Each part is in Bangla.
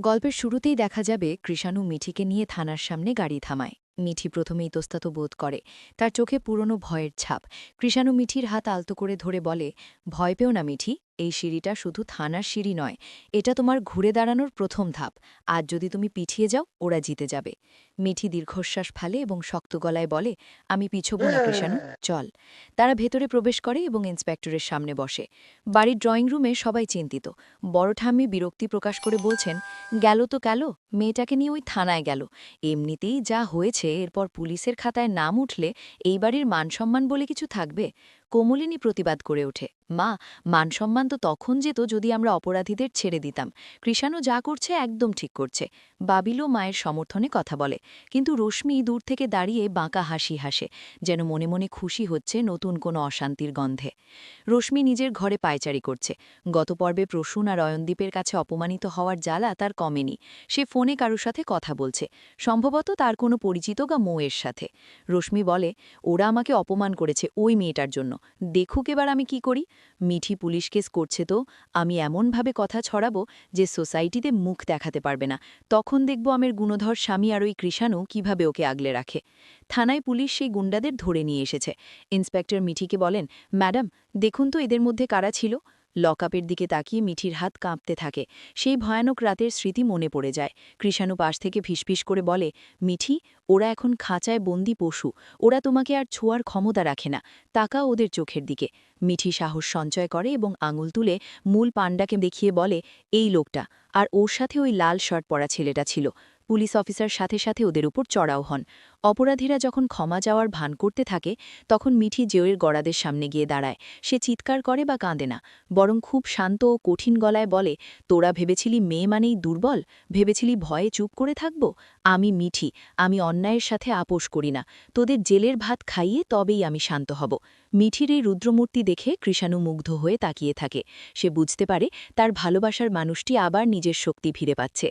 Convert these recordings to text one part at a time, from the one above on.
গল্পের শুরুতেই দেখা যাবে কৃষাণু মিঠিকে নিয়ে থানার সামনে গাড়ি থামায়। মিঠি প্রথমে ইতস্তত বোধ করে। তার চোখে পুরনো ভয়ের ছাপ। কৃষাণু মিঠির হাত আলতো করে ধরে বলে, ভয় পেও না মিঠি এই সিঁড়িটা শুধু থানার সিঁড়ি নয়, এটা তোমার ঘুরে দাঁড়ানোর প্রথম ধাপ। আজ যদি তুমি পিছিয়ে যাও, ওরা জিতে যাবে। মিঠি দীর্ঘশ্বাস ফালে এবং শক্ত গলায় বলে, আমি পিছব না চল। তারা ভেতরে প্রবেশ করে এবং ইন্সপেক্টরের সামনে বসে। বাড়ির ড্রয়িং রুমে সবাই চিন্তিত। বড় ঠাম্মি বিরক্তি প্রকাশ করে বলছেন, গেল তো গেল, মেয়েটাকে নিয়ে ওই থানায় গেল। এমনিতেই যা হয়েছে, এরপর পুলিশের খাতায় নাম উঠলে এই বাড়ির মানসম্মান বলে কিছু থাকবে? কোমলিনী প্রতিবাদ করে ওঠে। মা, মানসম্মান তো তখন যেত যদি আমরা অপরাধীদের ছেড়ে দিতাম। কৃষাণু যা করছে একদম ঠিক করছে। বাবিলও মায়ের সমর্থনে কথা বলে। কিন্তু রশ্মি দূর থেকে দাঁড়িয়ে বাঁকা হাসি হাসে, যেন মনে মনে খুশি হচ্ছে নতুন কোনো অশান্তির গন্ধে। রশ্মি নিজের ঘরে পায়চারি করছে। গত পর্বে প্রসূন আর অয়নদীপের কাছে অপমানিত হওয়ার জ্বালা তার কমেনি। সে ফোনে কারোর সাথে কথা বলছে। সম্ভবত তার কোনো পরিচিত বা মৌয়ের সাথে। রশ্মি বলে, ওরা আমাকে অপমান করেছে ওই মেয়েটার জন্য। দেখুক এবার আমি কি করি। মিঠি পুলিশ কেস করছে তো, আমি এমনভাবে কথা ছড়াবো যে সোসাইটিতে মুখ দেখাতে পারবে না। তখন দেখব আমার গুণধর স্বামী আর ওই কৃষাণু কীভাবে ওকে আগলে রাখে। থানায় পুলিশ সেই গুন্ডাদের ধরে নিয়ে এসেছে। ইন্সপেক্টর মিঠিকে বলেন, ম্যাডাম, দেখুন তো এদের মধ্যে কারা ছিল? লকআপের দিকে তাকিয়ে মিঠির হাত কাঁপতে থাকে। সেই ভয়ানক রাতের স্মৃতি মনে পড়ে যায়। কৃষাণু পাশ থেকে ফিসফিস করে বলে, মিঠি, ওরা এখন খাঁচায় বন্দি পশু। ওরা তোমাকে আর ছোঁয়ার ক্ষমতা রাখে না। তাকা ওদের চোখের দিকে। মিঠি সাহস সঞ্চয় করে এবং আঙুল তুলে মূল পাণ্ডাকে দেখিয়ে বলে, এই লোকটা, আর ওর সাথে ওই লাল শার্ট পরা ছেলেটা ছিল। পুলিশ অফিসার সাথে সাথে ওদের উপর চড়াও হন। অপরাধীরা যখন ক্ষমা যাওয়ার ভান করতে থাকে, তখন মিঠি জেওয়ের গড়াদের সামনে গিয়ে দাঁড়ায়। সে চিৎকার করে বা কাঁদে না, বরং খুব শান্ত ও কঠিন গলায় বলে, তোরা ভেবেছিলি মেয়ে মানেই দুর্বল? ভেবেছিলি ভয়ে চুপ করে থাকব? আমি মিঠি, আমি অন্যায়ের সাথে আপোষ করি না। তোদের জেলের ভাত খাইয়ে তবেই আমি শান্ত হব। মিঠির এই রুদ্রমূর্তি দেখে কৃষাণু মুগ্ধ হয়ে তাকিয়ে থাকে। সে বুঝতে পারে তার ভালোবাসার মানুষটি আবার নিজের শক্তি ফিরে পাচ্ছে।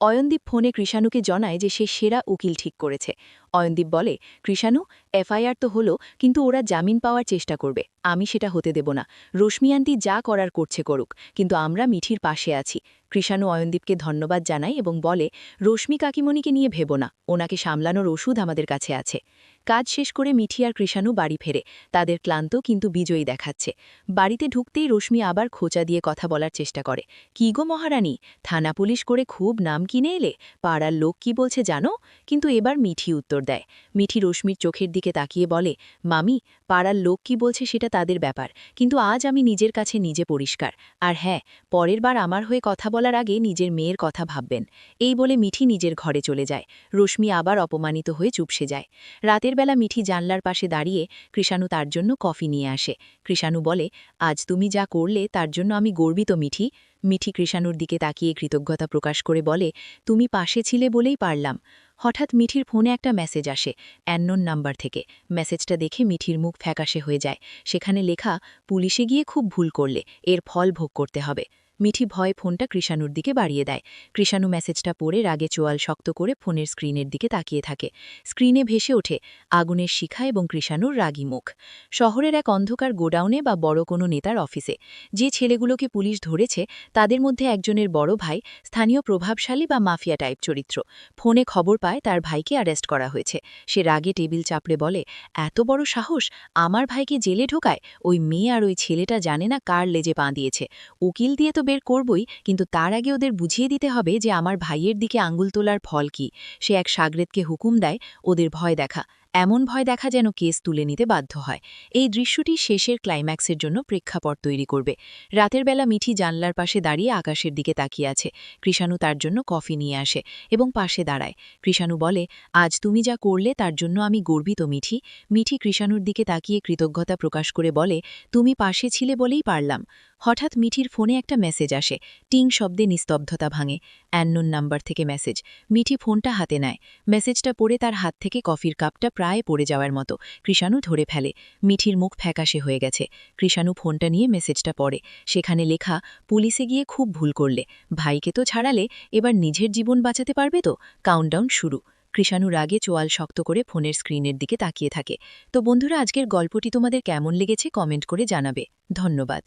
অয়নদীপ ফোনে কৃষাণুকে জানায় যে সে সেরা উকিল ঠিক করেছে। অয়নদীপ বলে, কৃষাণু, এফআইআর তো হলো, কিন্তু ওরা জামিন পাওয়ার চেষ্টা করবে। আমি সেটা হতে দেব না। রশ্মি আন্টি যা করার করছে করুক, কিন্তু আমরা মিঠির পাশে আছি। কৃষাণু অয়নদীপকে ধন্যবাদ জানায় এবং বলে, রশ্মি কাকিমণিকে নিয়ে ভেব না। ওনাকে সামলানোর ওষুধ আমাদের কাছে আছে। কাজ শেষ করে মিঠি আর কৃষাণু বাড়ি ফেরে। তাদের ক্লান্ত কিন্তু বিজয়ী দেখাচ্ছে। বাড়িতে ঢুকতেই রশ্মি আবার খোঁচা দিয়ে কথা বলার চেষ্টা করে। কি গো মহারানী, থানা পুলিশ করে খুব নাম কিনে এলে? পাড়ার লোক কি বলছে জানো? কিন্তু এবার মিঠি উত্তর দেয়। মিঠি রশ্মির চোখের দিকে তাকিয়ে বলে, মামি, পাড়ার লোক কি বলছে সেটা তাদের ব্যাপার। কিন্তু আজ আমি নিজের কাছে নিজে পরিষ্কার। আর হ্যাঁ পরের বার আমার হয়ে কথা বলার আগে নিজের মেয়ের কথা ভাববেন। এই বলে মিঠি নিজের ঘরে চলে যায়। রশ্মি আবার অপমানিত হয়ে চুপসে যায়। রাতের বেলা মিঠি জানলার পাশে দাঁড়িয়ে কৃষাণু তার জন্য কফি নিয়ে আসে। কৃষাণু বলে, আজ তুমি যা করলে তার জন্য আমি গর্বিত, মিঠি। মিঠি কৃষাণুর দিকে তাকিয়ে কৃতজ্ঞতা প্রকাশ করে বলে, তুমি পাশে ছিলে বলেই পারলাম। হঠাৎ মিঠির ফোনে একটা মেসেজ আসে, অ্যান্নন নাম্বার থেকে। মেসেজটা দেখে মিঠির মুখ ফ্যাকাশে হয়ে যায়। সেখানে লেখা, পুলিশে গিয়ে খুব ভুল করলে, এর ফল ভোগ করতে হবে। মিঠি ভয় ফোনটা কৃষাণুর দিকে বাড়িয়ে দেয়। কৃষাণু মেসেজটা পড়ে রাগে চোয়াল শক্ত করে ফোনের স্ক্রিনের দিকে তাকিয়ে থাকে। স্ক্রিনে ভেসে ওঠে আগুনের শিখা এবং কৃষাণুর রাগী মুখ। শহরের এক অন্ধকার গোডাউনে বা বড় কোনো নেতার অফিসে, যে ছেলেগুলোকে পুলিশ ধরেছে, তাদের মধ্যে একজনের বড় ভাই স্থানীয় প্রভাবশালী বা মাফিয়া টাইপ চরিত্র। ফোনে খবর পায় তার ভাইকে অ্যারেস্ট করা হয়েছে। সে রাগে টেবিল চাপড়ে বলে, এত বড় সাহস? আমার ভাইকে জেলে ঢোকায়? ওই মেয়ে আর ওই ছেলেটা জানে না কার লেজে পা দিয়েছে। উকিল দিয়ে তো বের করবই, কিন্তু তার আগে ওদের বুঝিয়ে দিতে হবে যে আমার ভাইয়ের দিকে আঙ্গুল তোলার ফল কি। সে এক সাগরেদকে হুকুম দেয়, ওদের ভয় দেখা। এমন ভয় দেখা যেন কেস তুলে নিতে বাধ্য হয়। এই দৃশ্যটি শেষের ক্লাইম্যাক্সের জন্য প্রেক্ষাপট তৈরি করবে। রাতের বেলা মিঠি জানলার পাশে দাঁড়িয়ে আকাশের দিকে তাকিয়ে আছে। কৃষাণু তার জন্য কফি নিয়ে আসে এবং পাশে দাঁড়ায়। কৃষাণু বলে, আজ তুমি যা করলে তার জন্য আমি গর্বিত, মিঠি। মিঠি কৃষাণুর দিকে তাকিয়ে কৃতজ্ঞতা প্রকাশ করে বলে, তুমি পাশে ছিলে বলেই পারলাম। হঠাৎ মিঠির ফোনে একটা মেসেজ আসে। টিং শব্দে নিস্তব্ধতা ভাঙে। অ্যান্নুন নাম্বার থেকে মেসেজ। মিঠি ফোনটা হাতে নেয়। মেসেজটা পড়ে তার হাত থেকে কফির কাপটা প্রায় পড়ে যাওয়ার মতো। কৃষাণু ধরে ফেলে। মিঠির মুখ ফ্যাকাশে হয়ে গেছে। কৃষাণু ফোনটা নিয়ে মেসেজটা পড়ে। সেখানে লেখা, পুলিশে গিয়ে খুব ভুল করলে। ভাইকে তো ছাড়ালে এবার নিজের জীবন বাঁচাতে পারবে তো? কাউন্টডাউন শুরু। কৃষাণু রাগে চোয়াল শক্ত করে ফোনের স্ক্রিনের দিকে তাকিয়ে থাকে। তো বন্ধুরা, আজকের গল্পটি তোমাদের কেমন লেগেছে কমেন্ট করে জানাবে। ধন্যবাদ।